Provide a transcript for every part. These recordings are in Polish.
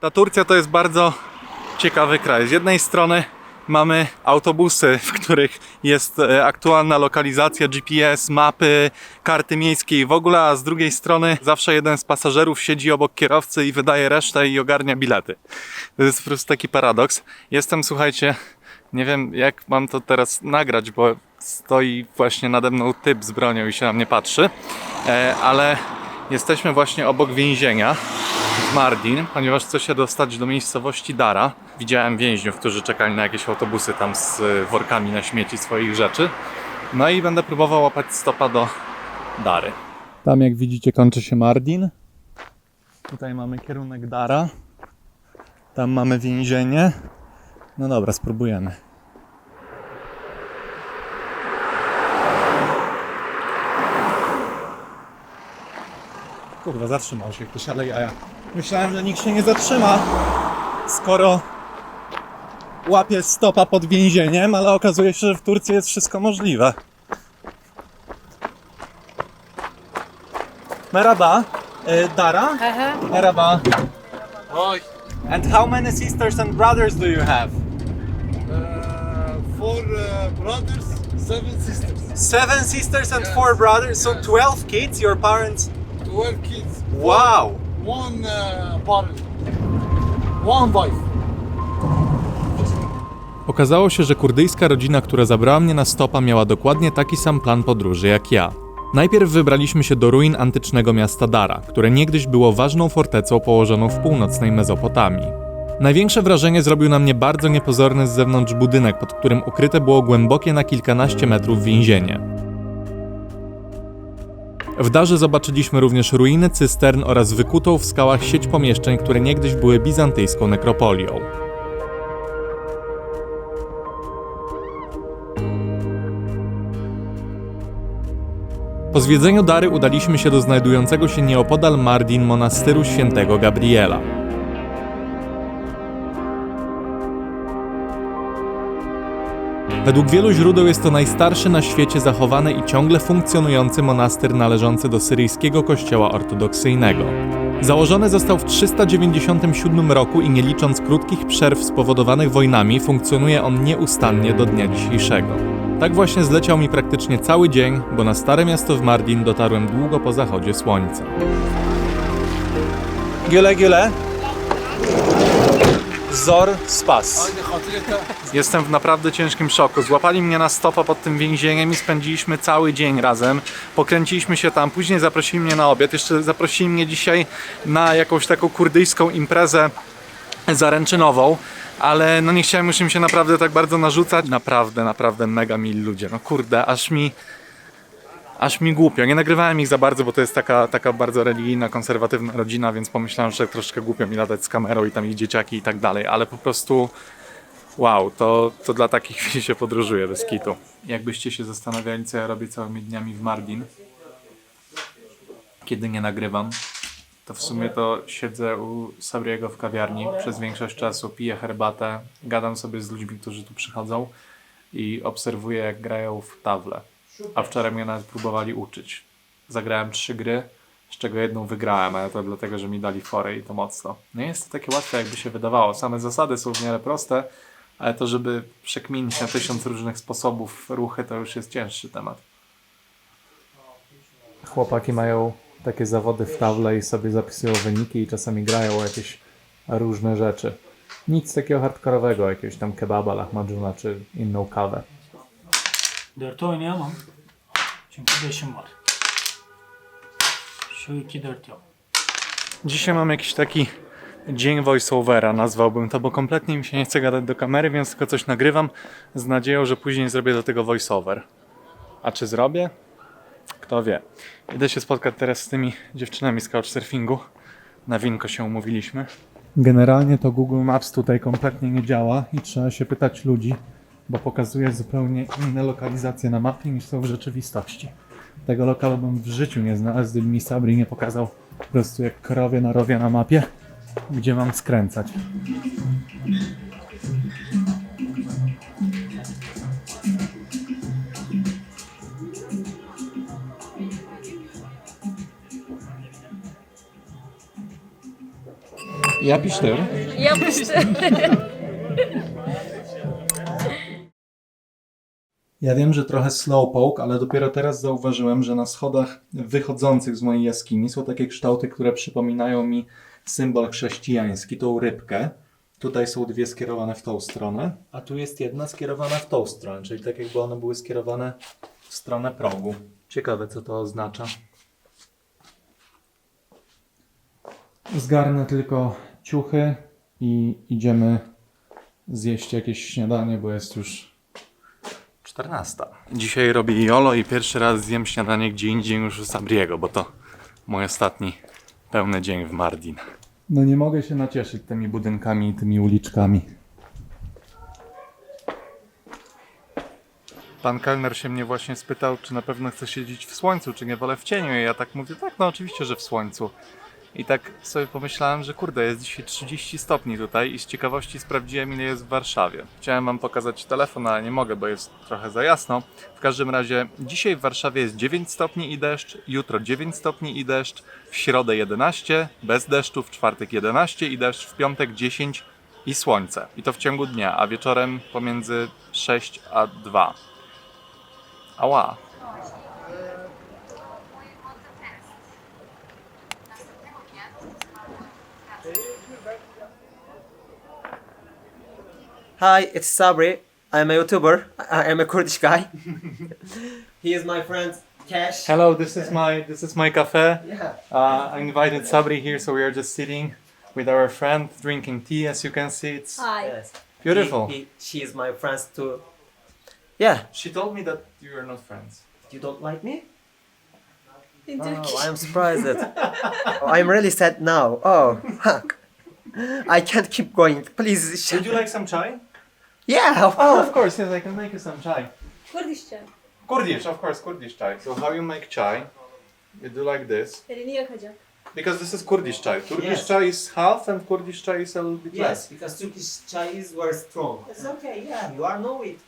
Ta Turcja to jest bardzo ciekawy kraj. Z jednej strony mamy autobusy, w których jest e, aktualna lokalizacja, GPS, mapy, karty miejskie i w ogóle, a z drugiej strony zawsze jeden z pasażerów siedzi obok kierowcy i wydaje resztę i ogarnia bilety. To jest po prostu taki paradoks. Jestem, słuchajcie, nie wiem jak mam to teraz nagrać, bo stoi właśnie nade mną typ z bronią i się na mnie patrzy, e, ale jesteśmy właśnie obok więzienia w Mardin, ponieważ chcę się dostać do miejscowości Dara. Widziałem więźniów, którzy czekali na jakieś autobusy tam z workami na śmieci swoich rzeczy. No i będę próbował łapać stopa do Dary. Tam jak widzicie kończy się Mardin. Tutaj mamy kierunek Dara. Tam mamy więzienie. No dobra, spróbujemy. Kurwa, zatrzymał się ktoś, ale ja, ja myślałem, że nikt się nie zatrzyma, skoro łapie stopa pod więzieniem, ale okazuje się, że w Turcji jest wszystko możliwe. Merhaba, e, Dara? Merhaba. Hi. And how many sisters and brothers do you have? Uh, four uh, brothers, seven sisters, Seven sisters and four brothers, so 12 kids, your parents. Twelve kids. Wow! One uh, one wife. Okazało się, że kurdyjska rodzina, która zabrała mnie na stopa, miała dokładnie taki sam plan podróży jak ja. Najpierw wybraliśmy się do ruin antycznego miasta Dara, które niegdyś było ważną fortecą położoną w północnej Mezopotamii. Największe wrażenie zrobił na mnie bardzo niepozorny z zewnątrz budynek, pod którym ukryte było głębokie na kilkanaście metrów więzienie. W Darze zobaczyliśmy również ruiny cystern oraz wykutą w skałach sieć pomieszczeń, które niegdyś były bizantyjską nekropolią. Po zwiedzeniu Dary udaliśmy się do znajdującego się nieopodal Mardin monastyru świętego Gabriela. Według wielu źródeł jest to najstarszy na świecie zachowany i ciągle funkcjonujący monastyr należący do syryjskiego kościoła ortodoksyjnego. Założony został w 397 roku i nie licząc krótkich przerw spowodowanych wojnami, funkcjonuje on nieustannie do dnia dzisiejszego. Tak właśnie zleciał mi praktycznie cały dzień, bo na stare miasto w Mardin dotarłem długo po zachodzie słońca. Güle. Zor spas. Jestem w naprawdę ciężkim szoku. Złapali mnie na stopa pod tym więzieniem i spędziliśmy cały dzień razem. Pokręciliśmy się tam, później zaprosili mnie na obiad. Jeszcze zaprosili mnie dzisiaj na jakąś taką kurdyjską imprezę zaręczynową. Ale no nie chciałem już im się naprawdę tak bardzo narzucać. Naprawdę, naprawdę mega mili ludzie. No kurde, aż mi aż mi głupio. Nie nagrywałem ich za bardzo, bo to jest taka, taka bardzo religijna, konserwatywna rodzina, więc pomyślałem, że troszkę głupio mi latać z kamerą i tam ich dzieciaki i tak dalej, ale po prostu wow, to, to dla takich chwil się podróżuje bez kitu. Jakbyście się zastanawiali, co ja robię całymi dniami w Mardin, kiedy nie nagrywam, to w sumie to siedzę u Sabriego w kawiarni przez większość czasu, piję herbatę, gadam sobie z ludźmi, którzy tu przychodzą i obserwuję, jak grają w tawle. A wczoraj mnie nawet próbowali uczyć. Zagrałem trzy gry, z czego jedną wygrałem, ale to dlatego, że mi dali forę i to mocno. Nie jest to takie łatwe, jakby się wydawało. Same zasady są w miarę proste, ale to, żeby przekminić na tysiąc różnych sposobów ruchy, to już jest cięższy temat. Chłopaki mają takie zawody w tawle i sobie zapisują wyniki i czasami grają o jakieś różne rzeczy. Nic takiego hardkorowego, jakiegoś tam kebaba, lahmacuna czy inną kawę. Dört oynayamam. Çünkü beşim var. Şu iki dört yok. Dzisiaj mam jakiś taki dzień voiceovera, nazwałbym to, bo kompletnie mi się nie chce gadać do kamery, więc tylko coś nagrywam z nadzieją, że później zrobię do tego voiceover. A czy zrobię? Kto wie. Idę się spotkać teraz z tymi dziewczynami z couchsurfingu. Na winko się umówiliśmy. Generalnie to Google Maps tutaj kompletnie nie działa i trzeba się pytać ludzi, bo pokazuje zupełnie inne lokalizacje na mapie niż są w rzeczywistości. Tego lokalu bym w życiu nie znalazł, gdyby mi Sabri nie pokazał po prostu jak krowie na rowie na mapie, gdzie mam skręcać. Yapıştır. Yapıştı. Ja wiem, że trochę slowpoke, ale dopiero teraz zauważyłem, że na schodach wychodzących z mojej jaskini są takie kształty, które przypominają mi symbol chrześcijański, tą rybkę. Tutaj są dwie skierowane w tą stronę, a tu jest jedna skierowana w tą stronę, czyli tak jakby one były skierowane w stronę progu. Ciekawe, co to oznacza. Zgarnę tylko ciuchy i idziemy zjeść jakieś śniadanie, bo jest już 14. Dzisiaj robię jolo i pierwszy raz zjem śniadanie gdzie indziej niż u Sabriego, bo to mój ostatni pełny dzień w Mardin. No nie mogę się nacieszyć tymi budynkami i tymi uliczkami. Pan kelner się mnie właśnie spytał, czy na pewno chcę siedzieć w słońcu, czy nie wolę w cieniu. I ja tak mówię, tak, no oczywiście, że w słońcu. I tak sobie pomyślałem, że kurde, jest dzisiaj 30 stopni tutaj i z ciekawości sprawdziłem ile jest w Warszawie. Chciałem wam pokazać telefon, ale nie mogę, bo jest trochę za jasno. W każdym razie dzisiaj w Warszawie jest 9 stopni i deszcz, jutro 9 stopni i deszcz, w środę 11, bez deszczu, w czwartek 11 i deszcz, w piątek 10 i słońce. I to w ciągu dnia, a wieczorem pomiędzy 6 a 2. Ała. Hi, it's Sabri. I'm a YouTuber. I am a Kurdish guy. he is my friend Cash. Hello, this is my this is my cafe. Yeah. Uh, I invited Sabri here, so we are just sitting with our friend drinking tea. As you can see, it's Hi. Yes. beautiful. He, he, she is my friend too. Yeah. She told me that you are not friends. You don't like me? In Oh, I'm surprised. Oh, I'm really sad now. Oh, fuck. I can't keep going. Please. sh- Would you like some chai? Yeah. Of Oh, course. of course, yes, I can make you some chai. Kurdisçe. Kurdish, of course, Kurdish chai. So how you make chai? You do like this Elini yakacak. because this is Kurdish chai. Turkish Yes. chai is half, and Kurdish chai is a little bit Yes, less. because Turkish chai is very strong. It's okay. Yeah, you are know it.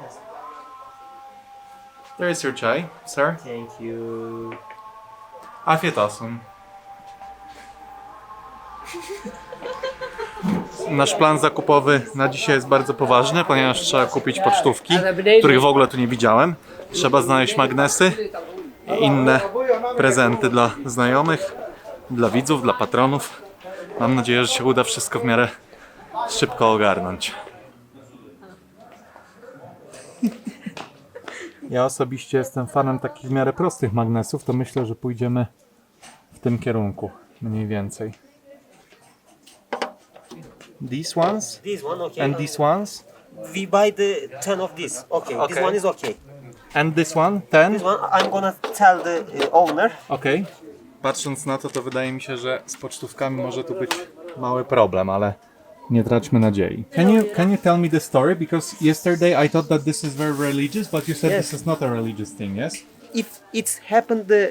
Yes. There is your chai, sir. Thank you. Afiyet olsun. Nasz plan zakupowy na dzisiaj jest bardzo poważny, ponieważ trzeba kupić pocztówki, których w ogóle tu nie widziałem. Trzeba znaleźć magnesy i inne prezenty dla znajomych, dla widzów, dla patronów. Mam nadzieję, że się uda wszystko w miarę szybko ogarnąć. Ja osobiście jestem fanem takich w miarę prostych magnesów, to myślę, że pójdziemy w tym kierunku, mniej więcej. These ones This one, okay. and these ones we buy the 10 of this. Okay, this Okay. one is okay. and this one, ten. This one I'm gonna tell the uh, owner. Okej. Patrząc na to, to wydaje mi się, że z pocztówkami może tu być mały problem, ale nie traćmy nadziei. Can you can you tell me the story? Because yesterday I thought that this is very religious, but you said Yes. this is not a religious thing, yes? If it's happened the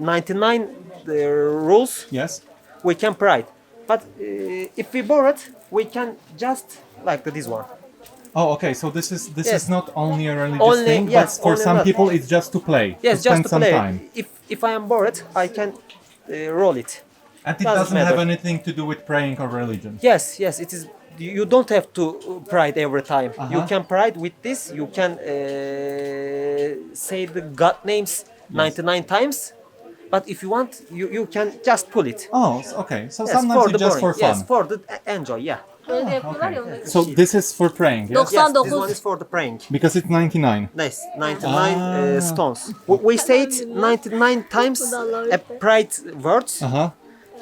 uh, 99 the rules, Yes. we can pride. But uh, if we borrow it, we can just like this one. Oh, okay. So this is this Yes. is not only a religious Only- thing, yes, but for some that. people it's just to play, Yes, to spend just to some play. time. If if I am bored, I can uh, roll it. And it Doesn't doesn't have anything to do with praying or religion. Yes, yes, it is. You don't have to uh, pride every time. You Uh-huh. can pride with this. You can uh, say the God names 99 times. But if you want, you, you can just pull it. Oh, okay. So Yes, sometimes for it's the just boring. for fun. Yes, for the uh, enjoy. Yeah. Öyle de yapıyorlar ya onu. So this is for praying, yes? Dok- Yes, this 99. one is for the praying. Because it's 99. Nice, 99 Ah. uh, stones. We, we say it 99 times a pride words Uh-huh.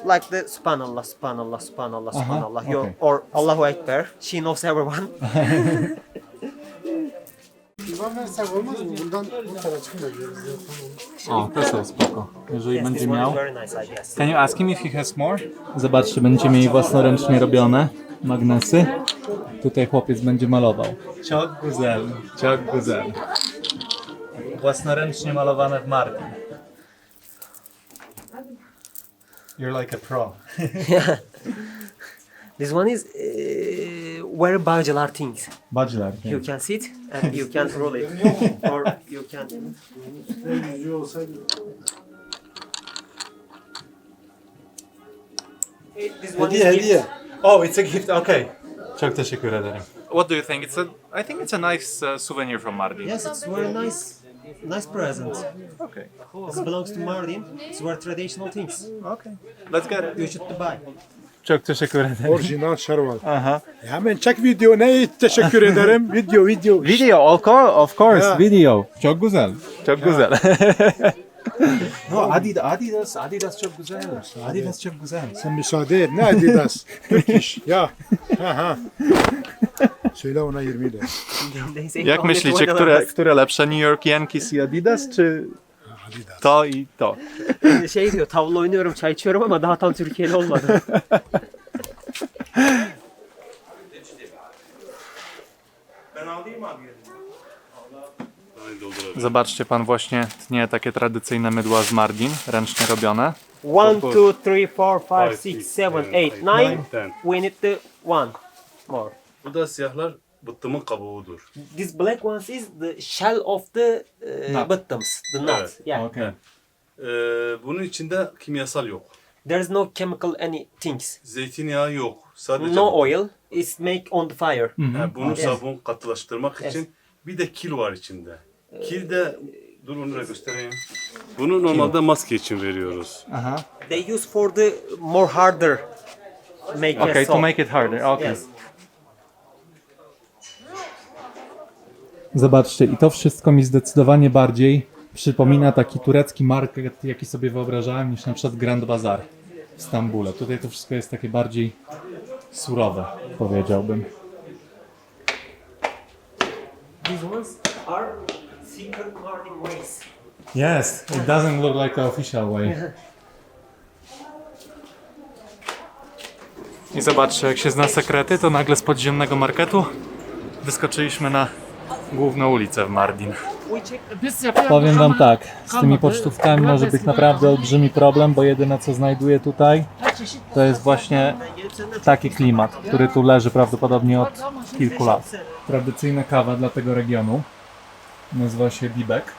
like the Subhanallah, Subhanallah, Subhanallah, Subhanallah. Your- okay. Or Allahu Akbar. She knows everyone. O, to są spoko. Jeżeli będzie this one miał. Can you ask him if he has more? Zobaczcie, będziecie mieli własnoręcznie robione magnesy. Tutaj chłopiec będzie malował. Ciok guzel, ciok guzel. Własnoręcznie malowane w marki. You're like a pro. This one is uh, very modular things. Bacılar. You can sit and you can roll it, or you can. This one is Hediye gift. hediye. Oh, it's a gift. Okay. Çok teşekkür ederim. What do you think? It's a I think it's a nice uh, souvenir from Mardin. Yes, it's very nice. Nice present. Okay. This belongs to Mardin. It's very traditional things. Okay. Let's get it. You should buy. Çok teşekkür ederim. Orijinal şarval. Aha. Hemen çek video. Ne teşekkür ederim. Video video. Video, of course, of course, Yeah. video. Çok güzel. Çok güzel. No, Adidas, Adidas, Adidas çok güzel. Adidas çok güzel. Sen müsaade et. Ne Adidas? Türk iş. Ya. Ha ha. Söyle ona 20 lira. They say Jak only myślicie, 20 które, dollars. które lepsze, New York Yankees i Adidas, czy Adidas. to i to? şey diyor tavla oynuyorum çay içiyorum ama daha tam Türkiye'li olmadı. Zobaczcie, pan właśnie tnie takie tradycyjne mydła z Mardin, ręcznie robione. One, two, three, four, five, six, seven, eight, nine. We need the one more. Bu da siyahlar bıttımın kabuğudur. This black ones is the shell of the uh, Nut. bottoms, the nut. Evet. Yeah. Okay. Ee, bunun içinde kimyasal yok. There's no chemical any things. Zeytinyağı yok. Sadece No oil. It's make on the fire. Ha, bunu Yes. sabun katılaştırmak Yes. için bir de kil var içinde. Kil de dur onu da göstereyim. Bunu normalde maske için veriyoruz. Aha. They use for the more harder make a Okay, to soap. make it harder. Okay. Yes. Zobaczcie, i to wszystko mi zdecydowanie bardziej przypomina taki turecki market, jaki sobie wyobrażałem, niż na przykład Grand Bazar w Stambule. Tutaj to wszystko jest takie bardziej surowe, powiedziałbym. These ones are secret Mardin ways. Yes, it doesn't look like the official way. I zobaczcie, jak się zna sekrety, to nagle z podziemnego marketu wyskoczyliśmy na główną ulicę w Mardin. Powiem wam tak, z tymi pocztówkami może być naprawdę olbrzymi problem, bo jedyne co znajduję tutaj to jest właśnie taki klimat, który tu leży prawdopodobnie od kilku lat. Tradycyjna kawa dla tego regionu nazywa się Dibek.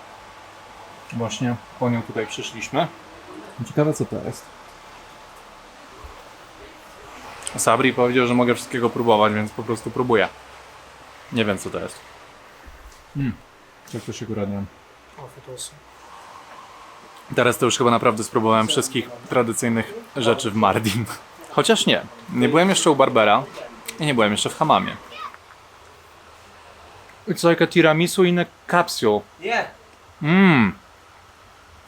Właśnie po nią tutaj przyszliśmy. Ciekawe co to jest. Sabri powiedział, że mogę wszystkiego próbować, więc po prostu próbuję. Nie wiem co to jest. Mm. Jak to się góra olsun. Teraz to już chyba naprawdę spróbowałem wszystkich tradycyjnych rzeczy w Mardin. Chociaż nie. Nie byłem jeszcze u Barbera i nie byłem jeszcze w Hamamie. It's like a tiramisu in a capsule. Yeah. Mmm.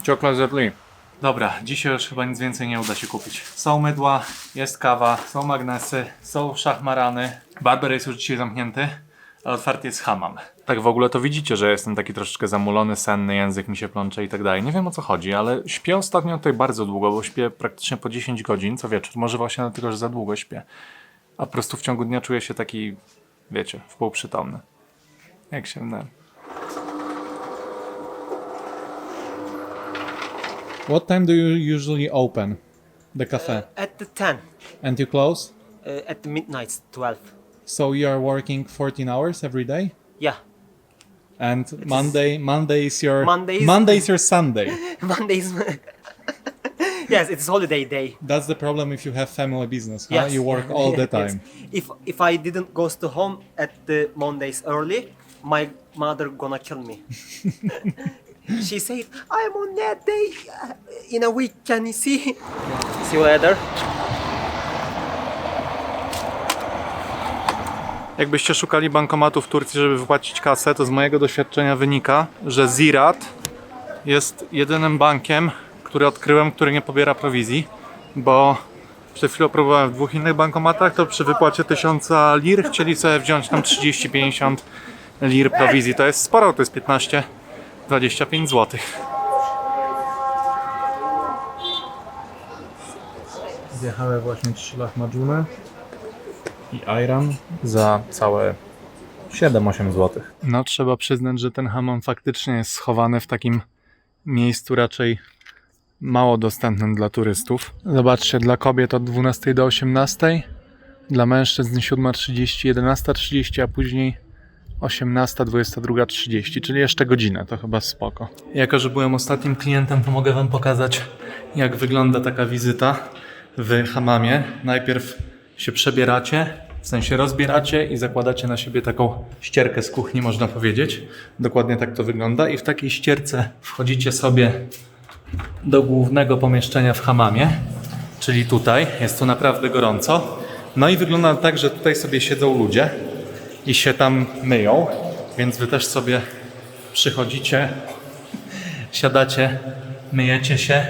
Chocolate Zerli. Dobra, dzisiaj już chyba nic więcej nie uda się kupić. Są mydła, jest kawa, są magnesy, są szachmarany. Barber jest już dzisiaj zamknięty, ale otwarty jest hamam. Tak w ogóle to widzicie, że jestem taki troszeczkę zamulony, senny, język mi się plącze i tak dalej. Nie wiem o co chodzi, ale śpię ostatnio tutaj bardzo długo, bo śpię praktycznie po 10 godzin co wieczór. Może właśnie dlatego, że za długo śpię. A po prostu w ciągu dnia czuję się taki, wiecie, wpółprzytomny. Jak się wydaje. What time do you usually open the cafe? At the 10. And you close? Uh, at midnight, 12. So you are working 14 hours every day? Yeah. And Monday, Monday is your Monday is- Monday is your Sunday. Monday is yes, it's holiday day. That's the problem if you have family business. Huh? Yes. You work all the Yes. time. If if I didn't go to home at the Mondays early, my mother gonna kill me. she said, "I'm on that day uh, in a week. Can you see?" See you later. Jakbyście szukali bankomatu w Turcji, żeby wypłacić kasę, to z mojego doświadczenia wynika, że Ziraat jest jedynym bankiem, który odkryłem, który nie pobiera prowizji, bo przed chwilą próbowałem w dwóch innych bankomatach, to przy wypłacie 1000 lir chcieli sobie wziąć tam 30-50 lir prowizji. To jest sporo, to jest 15-25 zł. Zjechały właśnie trzy lahmacune i Iran za całe 7-8 zł. No trzeba przyznać, że ten hamam faktycznie jest schowany w takim miejscu raczej mało dostępnym dla turystów. Zobaczcie, dla kobiet od 12 do 18, dla mężczyzn 7.30, 11.30, a później 18, 22.30, czyli jeszcze godzinę, to chyba spoko. Jako, że byłem ostatnim klientem, to mogę Wam pokazać, jak wygląda taka wizyta. w hamamie. Najpierw się przebieracie, w sensie rozbieracie i zakładacie na siebie taką ścierkę z kuchni, można powiedzieć. Dokładnie tak to wygląda. I w takiej ścierce wchodzicie sobie do głównego pomieszczenia w hamamie, czyli tutaj. Jest tu naprawdę gorąco. No i wygląda tak, że tutaj sobie siedzą ludzie i się tam myją, więc wy też sobie przychodzicie, siadacie, myjecie się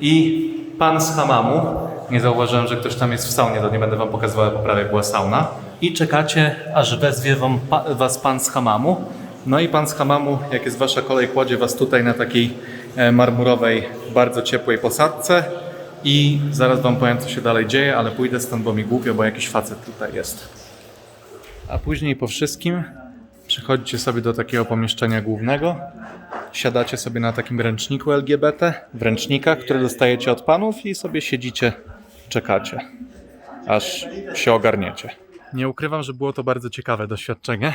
i pan z hamamu, nie zauważyłem, że ktoś tam jest w saunie, to nie będę wam pokazywał, jak prawie była sauna, i czekacie, aż wezwie wam, pa, was pan z hamamu. No i pan z hamamu, jak jest wasza kolej, kładzie was tutaj na takiej e, marmurowej, bardzo ciepłej posadce i zaraz wam powiem, co się dalej dzieje, ale pójdę stąd, bo mi głupio, bo jakiś facet tutaj jest. A później po wszystkim przychodzicie sobie do takiego pomieszczenia głównego, siadacie sobie na takim ręczniku LGBT, w ręcznikach, które dostajecie od panów i sobie siedzicie, czekacie, aż się ogarniecie. Nie ukrywam, że było to bardzo ciekawe doświadczenie,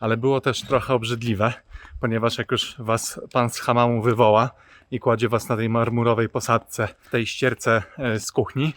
ale było też trochę obrzydliwe, ponieważ jak już was pan z hamamu wywoła i kładzie was na tej marmurowej posadce tej ścierce e, z kuchni,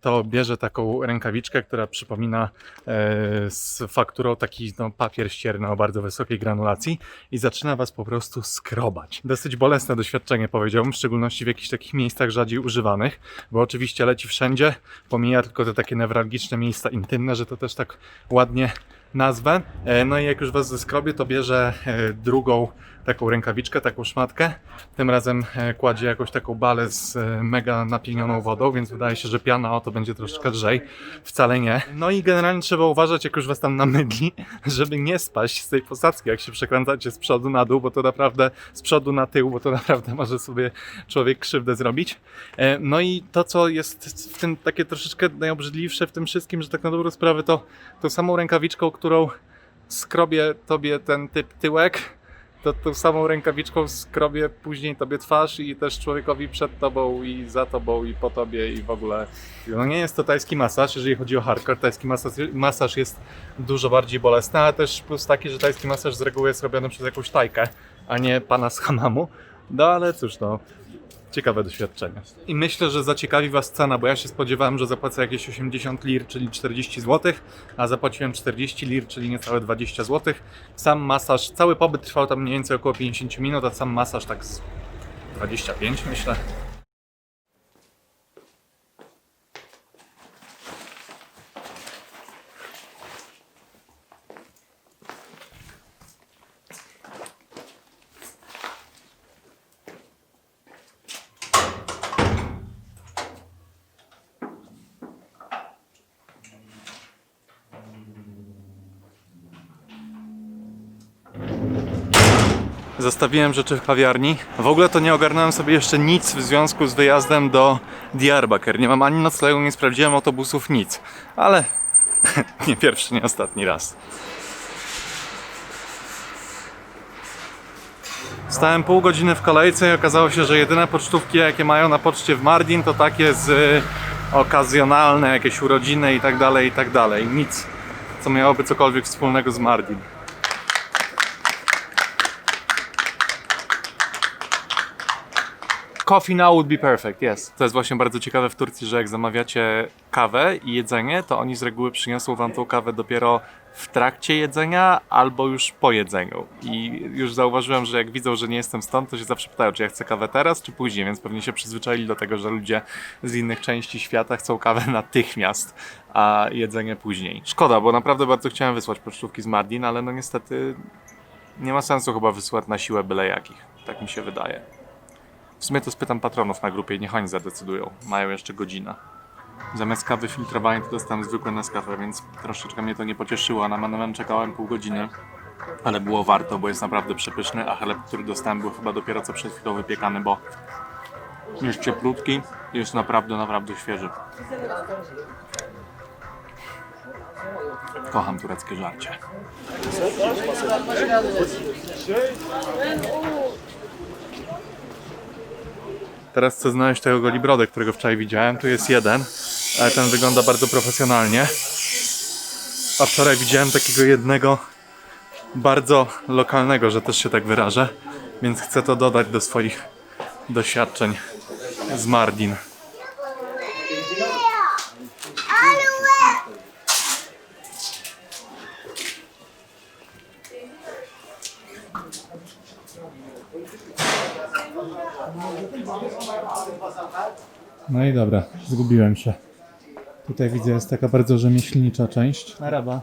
to bierze taką rękawiczkę, która przypomina e, z fakturą taki no, papier ścierny o bardzo wysokiej granulacji i zaczyna was po prostu skrobać. Dosyć bolesne doświadczenie powiedziałbym, w szczególności w jakichś takich miejscach rzadziej używanych, bo oczywiście leci wszędzie, pomija tylko te takie newralgiczne miejsca intymne, że to też tak ładnie nazwę. E, No i jak już was zeskrobie, to bierze e, drugą taką rękawiczkę, taką szmatkę. Tym razem e, kładzie jakąś taką balę z e, mega napienioną wodą, więc wydaje się, że piana o to będzie troszeczkę lżej. Wcale nie. No i generalnie trzeba uważać, jak już was tam namydli, żeby nie spaść z tej posadzki, jak się przekręcacie z przodu na dół, bo to naprawdę z przodu na tył, bo to naprawdę może sobie człowiek krzywdę zrobić. E, No i to, co jest w tym takie troszeczkę najobrzydliwsze w tym wszystkim, że tak na dobrą sprawę, to tą samą rękawiczką, którą skrobie tobie ten typ tyłek, to tą samą rękawiczką skrobie później tobie twarz i też człowiekowi przed tobą i za tobą i po tobie i w ogóle. No nie jest to tajski masaż, jeżeli chodzi o hardcore. Tajski masaż, masaż jest dużo bardziej bolesny, ale też plus taki, że tajski masaż z reguły jest robiony przez jakąś tajkę, a nie pana z hamamu. No ale cóż, no ciekawe doświadczenie. I myślę, że zaciekawi Was cena, bo ja się spodziewałem, że zapłacę jakieś 80 lir, czyli 40 zł, a zapłaciłem 40 lir, czyli niecałe 20 zł. Sam masaż, cały pobyt trwał tam mniej więcej około 50 minut, a sam masaż tak z 25 myślę. Zostawiłem rzeczy w kawiarni. W ogóle to nie ogarnąłem sobie jeszcze nic w związku z wyjazdem do Diyarbakir. Nie mam ani noclegu, nie sprawdziłem autobusów, nic. Ale nie pierwszy, nie ostatni raz. Stałem pół godziny w kolejce i okazało się, że jedyne pocztówki jakie mają na poczcie w Mardin to takie z y, okazjonalne, jakieś urodziny i tak dalej, i tak dalej. Nic, co miałoby cokolwiek wspólnego z Mardin. Coffee now would be perfect, yes. To jest właśnie bardzo ciekawe w Turcji, że jak zamawiacie kawę i jedzenie, to oni z reguły przyniosą wam tą kawę dopiero w trakcie jedzenia albo już po jedzeniu. I już zauważyłem, że jak widzą, że nie jestem stąd, to się zawsze pytają, czy ja chcę kawę teraz, czy później, więc pewnie się przyzwyczaili do tego, że ludzie z innych części świata chcą kawę natychmiast, a jedzenie później. Szkoda, bo naprawdę bardzo chciałem wysłać pocztówki z Mardin, ale no niestety nie ma sensu chyba wysłać na siłę byle jakich. Tak mi się wydaje. W sumie to spytam patronów na grupie, niech oni zadecydują. Mają jeszcze godzinę. Zamiast kawy filtrowanej to dostałem zwykłe Nescafe, więc troszeczkę mnie to nie pocieszyło. Na manumen czekałem pół godziny, ale było warto, bo jest naprawdę przepyszny, a chleb, który dostałem był chyba dopiero co przed chwilą wypiekany, bo jest cieplutki i jest naprawdę, naprawdę świeży. Kocham tureckie żarcie. Teraz chcę znaleźć tego golibrodę, którego wczoraj widziałem. Tu jest jeden, ale ten wygląda bardzo profesjonalnie. A wczoraj widziałem takiego jednego bardzo lokalnego, że też się tak wyrażę. Więc chcę to dodać do swoich doświadczeń z Mardin. No i dobra, zgubiłem się. Tutaj widzę jest taka bardzo rzemieślnicza część. Merhaba.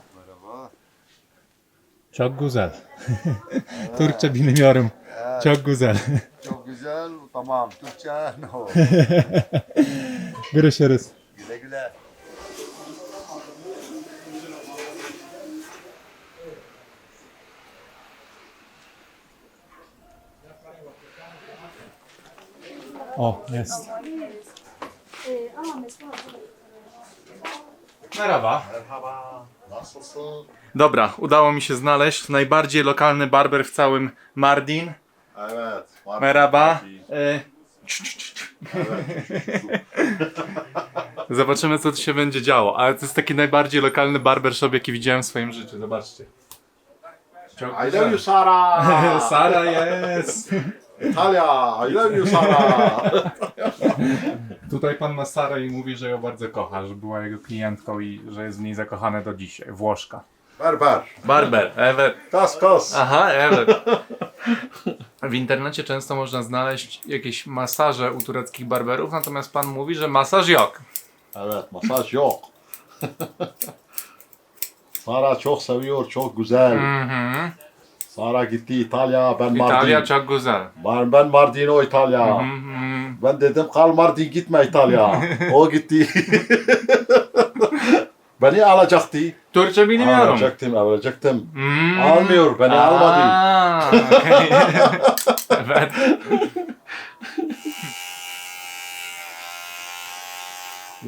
Çok güzel. Türkçe bilmiyorum. Çok güzel. Çok güzel. Tamam. Türkçe. No. Görüşürüz. güle güle. O, jest. Merhaba. Merhaba. Nasılsın? Dobra, udało mi się znaleźć najbardziej lokalny barber w całym Mardin. Evet. var. Merhaba. E, Zobaczymy, co tu się będzie działo. Ale to jest taki najbardziej lokalny barbershop, jaki widziałem w swoim życiu. Zobaczcie. I love you Sara. Sara jest. Italia. I love you Sara. Tutaj pan ma Sarę i mówi, że ją bardzo kocha, że była jego klientką i że jest w niej zakochany do dzisiaj. Włoszka. Berber. Barber, Ewer. Kas kas. Aha, Ewer. W internecie często można znaleźć jakieś masaże u tureckich barberów, natomiast pan mówi, że masaż yok. Evet. Masaj yok. Sara çok seviyor. Çok güzel. Mhm. Sara gitti İtalya. Ben Mardin. Italia çok güzel. Ben, ben Mardin o İtalya. Mhm. Ben dedim kal Mardin gitme İtalya. o gitti. Beni alacaktı. Türkçe bilmiyorum. Alacaktım, alacaktım. Hmm. Almıyor, beni almadı. Aa, okey. evet.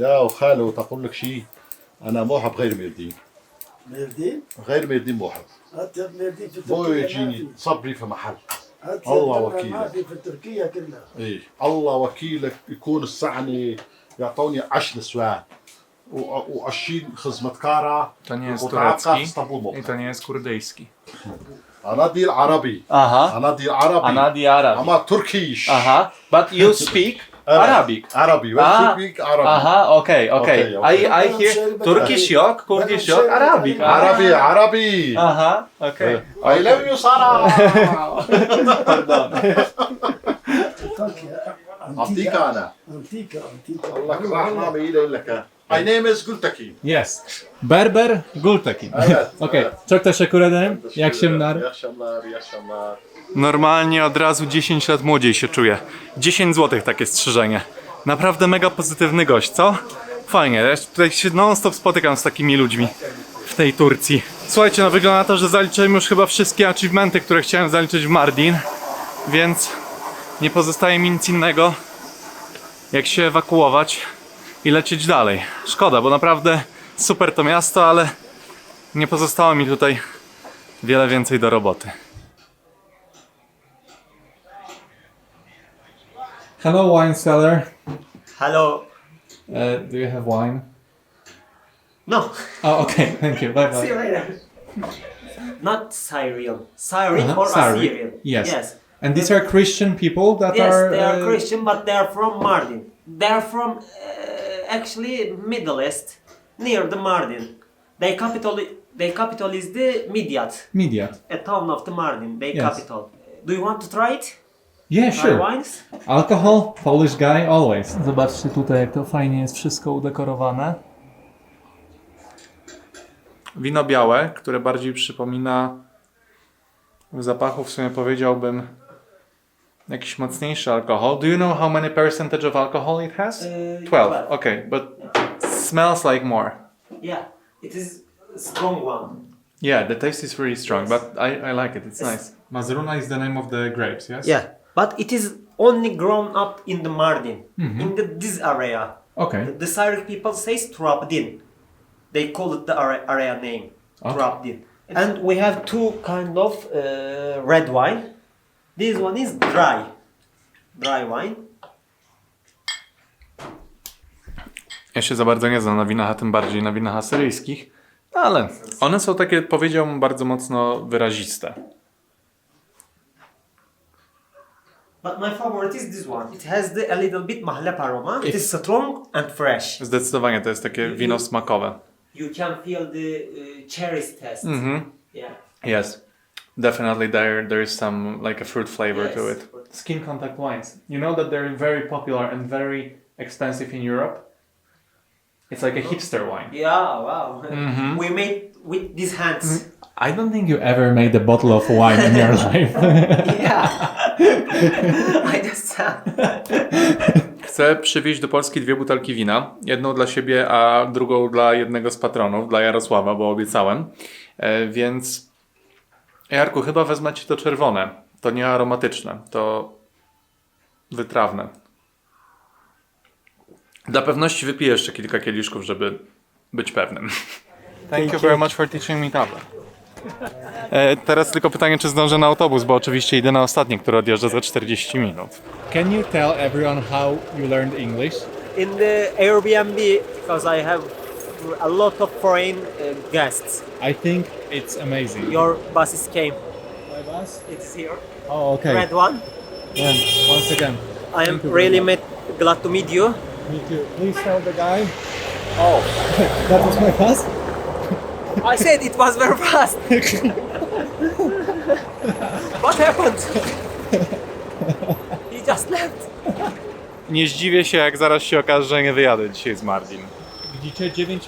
يا خالو تقول لك شيء انا موحب غير ميردين ميردين غير ميردين موحب هات ميردين في مو تركيا يجيني صبري في محل. الله وكيلك. ما في في تركيا كلها. إيه. الله وكيلك يكون السعني يعطوني عشر نسوان. وعشرين خزمة كارا. To nie jest وتعاقد turecki اسطنبول i to nie jest kurdyjski. أنا دي العربي. Aha. أنا دي العربي Anadi Arab. أما تركيش. Aha. But you speak Evet, Arabic. عربي وتركيك عربي أها أوكي أوكي اي اي هير تركيش يوك كرديش يوك عربي عربي عربي أها أوكي اي لم يصارع اعطيك أنا اعطيك اعطيك الله يرحمه بيدي لك My name is Gultaki. Yes. Berber Gultekin. Evet. Okej, evet. çok teşekkür ederim. İyi akşamlar. İyi akşamlar, iyi akşamlar. Normalnie od razu 10 lat młodziej się czuję. 10 zł takie strzyżenie. Naprawdę mega pozytywny gość, co? Fajnie, ja tutaj się non-stop spotykam z takimi ludźmi w tej Turcji. Słuchajcie, no wygląda na to, że zaliczyłem już chyba wszystkie achievementy, które chciałem zaliczyć w Mardin, więc nie pozostaje mi nic innego, jak się ewakuować i lecieć dalej. Szkoda, bo naprawdę super to miasto, ale nie pozostało mi tutaj wiele więcej do roboty. Hello, wine seller. Hello. Uh, do you have wine? No. Oh, okay. Thank you. Bye See you bye. later. Not Syrian. Syrian Uh-huh, or Syrian. Assyrian. Yes. Yes. And these are Christian people that Yes, are. they are uh, Christian, but they are from Mardin. They are from uh, actually Middle East, near the Mardin. Their capital, their capital is the Midyat, Media. a town of the Mardin. Their Yes. capital. Do you want to try it? Yeah, Try sure. wines? Alcohol, Polish guy, always. Zobaczcie tutaj, jak to fajnie jest wszystko udekorowane. Wino białe, które bardziej przypomina w zapachu, w sumie powiedziałbym, jakiś mocniejszy alkohol. Do you know how many percentage of alcohol it has? Uh, 12. Okay, but smells like more. Yeah, it is a strong one. Yeah, the taste is really strong, but I, I like it. It's nice. Mazruna is the name of the grapes, yes? Yeah, but it is only grown up in the Mardin, in the, this area. Okay. The, the Syriac people says Trabdin. They call it the area, area name, Okay. And we have two kind of uh, red wine. This one is dry, dry wine. Ja się za bardzo nie znam na winach, a tym bardziej na winach asyryjskich, ale one są takie, powiedziałbym, bardzo mocno wyraziste. But my favorite is this one. It has the a little bit mahlep aroma. It is strong and fresh. Zdecydowanie to jest takie wino smakowe. You can feel the uh, cherries taste. Mhm. Yeah. Yes. Definitely there there is some like a fruit flavor to it. Skin contact wines. You know that they're very popular and very expensive in Europe. It's like a oh. hipster wine. Yeah, wow. Mm-hmm. We made with these hands. Mm-hmm. I don't think you ever made a bottle of wine in your life. Yeah. I just. Chcę przywieźć do Polski dwie butelki wina. Jedną dla siebie, a drugą dla jednego z patronów, dla Jarosława, bo obiecałem. E, więc Jarku, chyba wezmę ci to czerwone. To nie aromatyczne, to wytrawne. Dla pewności wypiję jeszcze kilka kieliszków, żeby być pewnym. Thank you very much for teaching me tablet. E, teraz tylko pytanie, czy zdążę na autobus, bo oczywiście idę na ostatni, który odjeżdża za 40 minut. Can you tell everyone how you learned English? In the Airbnb, because I have a lot of foreign uh, guests. I think it's amazing. Your buses came. My bus? It's here. Oh, okay. Red one. And once again, I am Thank you very really met, glad to meet you. me too. Please tell the guy. Oh, that was my bus? I said it was very fast. what happened? he just left. Nie zdziwię się, jak zaraz się okaże, że nie wyjadę dzisiaj z Martin. Widzicie, 9,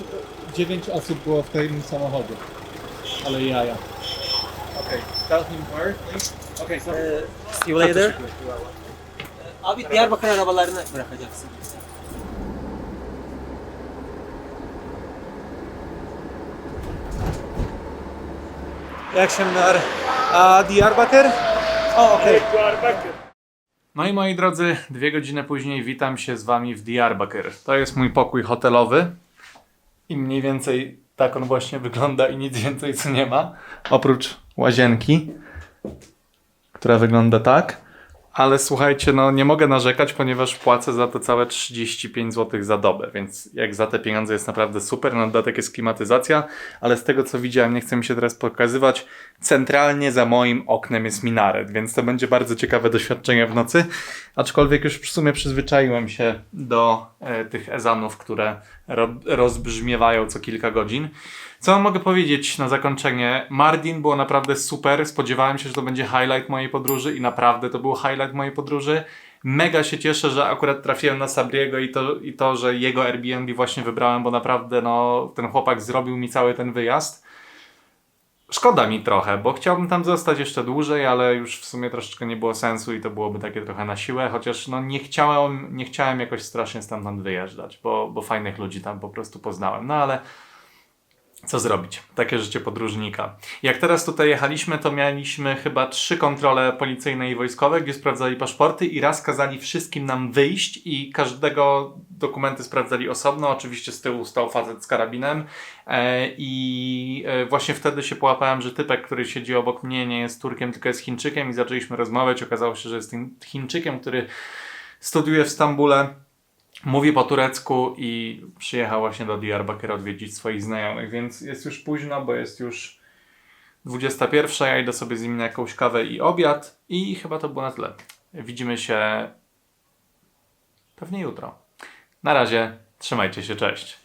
9 osób było w tym samochodzie. Ale jaja. Okay, tell him where, please. Okay, so... Uh, see you later. Abi Diyarbakır arabalarını bırakacaksın. İyi akşamlar. Uh, Diyarbakır? Oh, okay. No i moi drodzy, dwie godziny później witam się z wami w Diyarbakir. To jest mój pokój hotelowy i mniej więcej tak on właśnie wygląda i nic więcej co nie ma, oprócz łazienki, która wygląda tak. Ale słuchajcie, no nie mogę narzekać, ponieważ płacę za to całe 35 zł za dobę, więc jak za te pieniądze jest naprawdę super, na dodatek jest klimatyzacja, ale z tego co widziałem, nie chcę mi się teraz pokazywać, centralnie za moim oknem jest minaret, więc to będzie bardzo ciekawe doświadczenie w nocy, aczkolwiek już w sumie przyzwyczaiłem się do e, tych ezanów, które ro, rozbrzmiewają co kilka godzin. Co mogę powiedzieć na zakończenie? Mardin było naprawdę super. Spodziewałem się, że to będzie highlight mojej podróży i naprawdę to był highlight mojej podróży. Mega się cieszę, że akurat trafiłem na Sabriego i to, i to, że jego Airbnb właśnie wybrałem, bo naprawdę no, ten chłopak zrobił mi cały ten wyjazd. Szkoda mi trochę, bo chciałbym tam zostać jeszcze dłużej, ale już w sumie troszeczkę nie było sensu i to byłoby takie trochę na siłę, chociaż no nie chciałem, nie chciałem jakoś strasznie stamtąd wyjeżdżać, bo, bo fajnych ludzi tam po prostu poznałem. No ale co zrobić? Takie życie podróżnika. Jak teraz tutaj jechaliśmy, to mieliśmy chyba trzy kontrole policyjne i wojskowe, gdzie sprawdzali paszporty i raz kazali wszystkim nam wyjść i każdego dokumenty sprawdzali osobno. Oczywiście z tyłu stał facet z karabinem e, i e, właśnie wtedy się połapałem, że typek, który siedzi obok mnie nie jest Turkiem, tylko jest Chińczykiem i zaczęliśmy rozmawiać. Okazało się, że jest Chińczykiem, który studiuje w Stambule. Mówi po turecku i przyjechał właśnie do Diyarbakir odwiedzić swoich znajomych, więc jest już późno, bo jest już 21. Ja idę sobie z nim na jakąś kawę i obiad i chyba to było na tyle. Widzimy się pewnie jutro. Na razie, trzymajcie się, cześć.